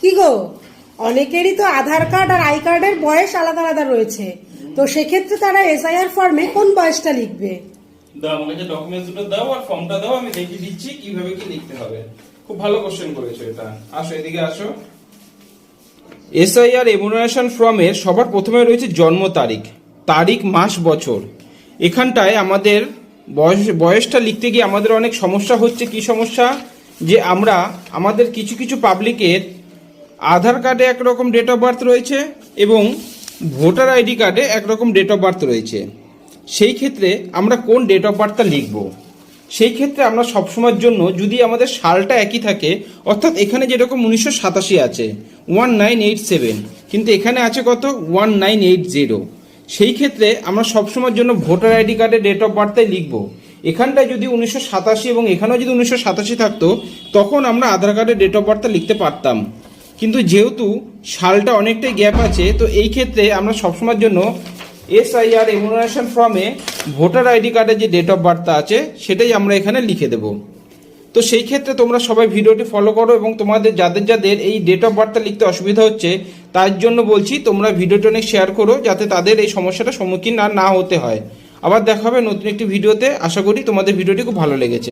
কি গো? অনেকেরই তো আধার কার্ড আর আই কার্ডের বয়স আলাদা আলাদা রয়েছে। তো সেক্ষেত্রে তারা এসআইআর ফর্মে কোন বয়সটা লিখবে? দাও আমাকে ডকুমেন্টস দুটো দাও আর ফর্মটা দাও আমি দেখিয়ে দিচ্ছি কীভাবে কি লিখতে হবে। খুব ভালো কোশ্চেন করেছ এটা। আসো এদিকে আসো। এসআইআর এমুনারেশন ফর্মের সবার প্রথমে রয়েছে জন্ম তারিখ তারিখ মাস বছর। এখানটায় আমাদের বয়স বয়সটা লিখতে গিয়ে আমাদের অনেক সমস্যা হচ্ছে। কি সমস্যা? যে আমরা আমাদের কিছু কিছু পাবলিকের আধার কার্ডে একরকম ডেট অফ বার্থ রয়েছে এবং ভোটার আইডি কার্ডে একরকম ডেট অফ বার্থ রয়েছে। সেই ক্ষেত্রে আমরা কোন ডেট অফ বার্থটা লিখব? সেই ক্ষেত্রে আমরা সবসময়ের জন্য যদি আমাদের সালটা একই থাকে, অর্থাৎ এখানে যেরকম উনিশশো সাতাশি আছে ওয়ান নাইন এইট সেভেন কিন্তু এখানে আছে কত? ওয়ান নাইন এইট জিরো সেই ক্ষেত্রে আমরা সবসময়ের জন্য ভোটার আইডি কার্ডে ডেট অফ বার্থটাই লিখব। এখানটায় যদি উনিশশো সাতাশি এবং এখানেও যদি উনিশশো সাতাশি থাকতো, তখন আমরা আধার কার্ডে ডেট অফ বার্থটা লিখতে পারতাম। কিন্তু যেহেতু সালটা অনেকটাই গ্যাপ আছে, তো এই ক্ষেত্রে আমরা সবসময়ের জন্য এসআইআর এমুনারেশন ফর্মে ভোটার আইডি কার্ডের যে ডেট অফ বার্থটা আছে, সেটাই আমরা এখানে লিখে দেব। তো সেই ক্ষেত্রে তোমরা সবাই ভিডিওটি ফলো করো এবং তোমাদের যাদের যাদের এই ডেট অফ বার্থটা লিখতে অসুবিধা হচ্ছে, তার জন্য বলছি তোমরা ভিডিওটি অনেক শেয়ার করো যাতে তাদের এই সমস্যাটা সম্মুখীন আর না হতে হয়। আবার দেখা হবে নতুন একটি ভিডিওতে। আশা করি তোমাদের ভিডিওটি খুব ভালো লেগেছে।